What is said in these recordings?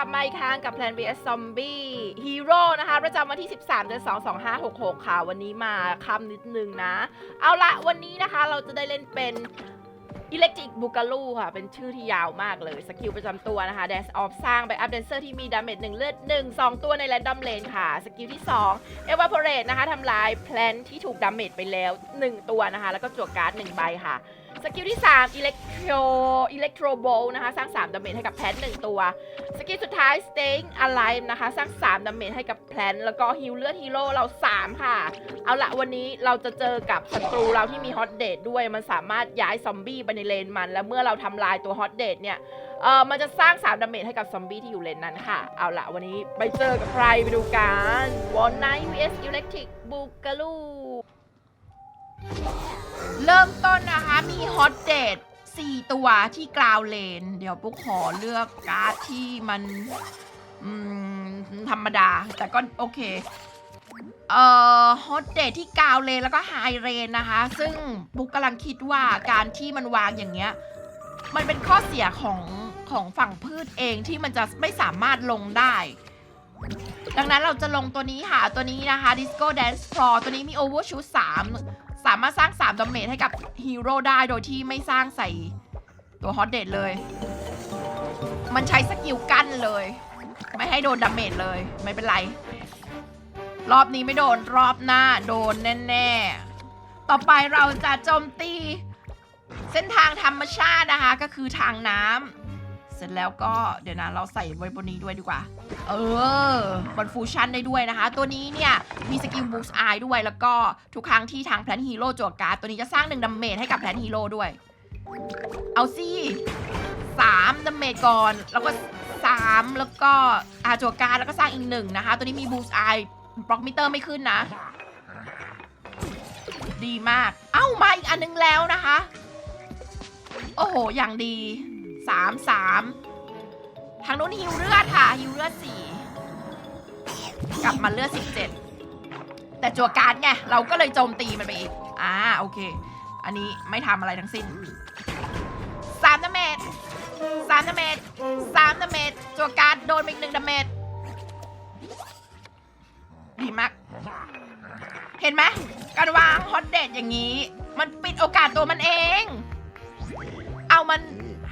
กลับมาอีกครั้งกับ Plan vs Zombie Hero นะคะ ประจำวันที่ 13 เดือน 2 2 5 6 6 ค่ะ วันนี้มาคำนิดนึงนะ เอาละวันนี้นะคะเราจะได้เล่นเป็น Electric b u g a l o ค่ะ เป็นชื่อที่ยาวมากเลย สกิลประจำตัวนะคะ Dance Off สร้างไปอัพ Dancer ที่มีดาเมจ1เลือด 1 2 ตัวใน Random Lane ค่ะ สกิลที่ 2 Evaporate นะคะทำลายแพลนที่ถูกดาเมจไปแล้ว 1 ตัวนะคะ แล้วก็จั่วการ์ด1ใบค่ะ สกิลที่3 Electro Electro Bolt นะคะ สร้าง3ดาเมจให้กับแพลน1ตัว สกิลสุดท้าย Staying Alive นะคะ สร้าง3ดาเมจให้กับแพลนแล้วก็ฮิลเลือดฮีโร่เรา 3 ค่ะ เอาละวันนี้เราจะเจอกับศัตรูเราที่มีฮอตเดทด้วย มันสามารถย้ายซอมบี้ไปในเลนมัน แล้วเมื่อเราทำลายตัวฮอตเดทเนี่ยเออมันจะสร้าง3ดาเมจให้กับซอมบี้ที่อยู่เลนนั้นค่ะ เอาละวันนี้ไปเจอกับใครไปดูกันวอนไนท์ vs Electric Boogaloo เริ่มต้นนะคะมีฮอตเดท4ตัวที่กราวเลน เดี๋ยวปุ๊กขอเลือกการ์ดที่มันอืมธรรมดา แต่ก็โอเค เอ่อฮอตเดทที่กราวเลนแล้วก็ไฮเรนนะคะ ซึ่งปุ๊กกำลังคิดว่าการที่มันวางอย่างเงี้ย มันเป็นข้อเสียของของฝั่งพืชเองที่มันจะไม่สามารถลงได้ ดังนั้นเราจะลงตัวนี้ค่ะ ตัวนี้นะคะ Disco Dance Floor ตัวนี้มี Overshoot 3 สามารถสร้าง3ดาเมจให้กับฮีโร่ได้โดยที่ไม่สร้างใส่ตัวฮอตเดดเลย มันใช้สกิลกั้นเลย ไม่ให้โดนดาเมจเลย ไม่เป็นไร รอบนี้ไม่โดนรอบหน้าโดนแน่ๆ ต่อไปเราจะโจมตี เส้นทางธรรมชาตินะคะ ก็คือทางน้ำ เสร็จแล้วก็เดี๋ยวนะเราใส่ไว้บนนี้ด้วยดีกว่า เออบนฟูชั่นได้ด้วยนะคะ ตัวนี้เนี่ยมีสกิลบูสต์ไอด้วยแล้วก็ทุกครั้งที่ทางแพลนฮีโร่จวการ์ดตัวนี้จะสร้างหนึ่งดาเมจให้กับแพลนฮีโร่ด้วย เอาสิสามดาเมจก่อนแล้วก็สามแล้วก็อาจวการ์ดแล้วก็สร้างอีกหนึ่งนะคะ ตัวนี้มีบูสต์ไอบล็อกมิเตอร์ไม่ขึ้นนะ ดีมาก เอ้ามาอีกอันนึงแล้วนะคะ โอ้โห อย่างดี สามสามทางนู้นฮิวเลือดค่ะฮิวเลือดสี่กลับมาเลือดสิบเจ็ดแต่จัวการดไงเราก็เลยโจมตีมันไปอีกอ่าโอเค อันนี้ไม่ทำอะไรทั้งสิ้นสามดาเมจสามดาเมจสามดาเมจจัวการดโดนไปอีกหนึ่งดาเมจดีมาก เห็นไหมการวางฮอตเดตอย่างนี้ มันปิดโอกาสตัวมันเอง เอามัน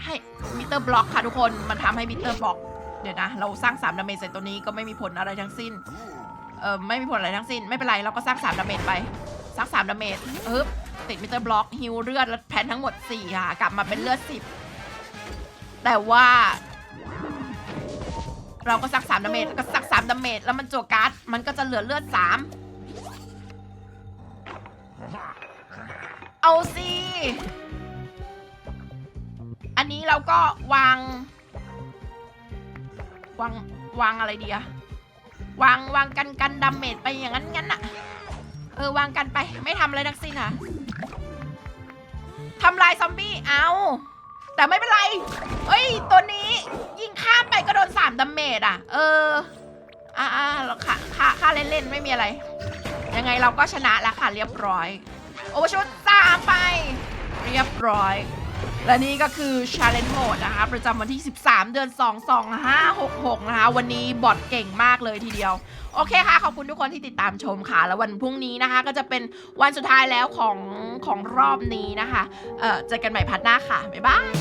ให้มิเตอร์บล็อกค่ะทุกคน มันทำให้มิเตอร์บล็อก เดี๋ยวนะ เราสร้าง3ดาเมจใส่ตัวนี้ก็ไม่มีผลอะไรทั้งสิ้น เออไม่มีผลอะไรทั้งสิ้น ไม่เป็นไร เราก็สร้าง3ดาเมจไป สร้าง3ดาเมจปึ๊บติดมิเตอร์บล็อกฮิวเลือดแล้วแพนทั้งหมด4ค่ะ กลับมาเป็นเลือด 10 แต่ว่า เราก็สัก3ดาเมจก็สัก3ดาเมจแล้วมันจั่วการ์ดมันก็จะเหลือเลือด3เอาสิ นนี้เราก็วาง วาง วางอะไรดีอะวางวางกันกันดาเมจไปอย่างนั้นงั้นอะเออวางกันไปไม่ทำอะไรทั้งสิ้นค่ะทำลายซอมบี้เอาแต่ไม่เป็นไร เอ้ย ตัวนี้ยิงข้ามไปก็โดนสามดาเมจอะเออ อ่าอ่าเราค่าค่าค่าเล่นๆ ไม่มีอะไร ยังไงเราก็ชนะแล้วค่ะ เรียบร้อย โอเวอร์ชุดสามไป เรียบร้อย และนี่ก็คือ Challenge Mode นะคะ ประจำวันที่ 13 เดือน 2 2 5 6 6 นะคะ วันนี้บอทเก่งมากเลยทีเดียว โอเคค่ะ ขอบคุณทุกคนที่ติดตามชมค่ะ แล้ววันพรุ่งนี้นะคะ ก็จะเป็นวันสุดท้ายแล้วของของรอบนี้นะคะ เอ่อเจอกันใหม่พัดหน้าค่ะ บ๊ายบาย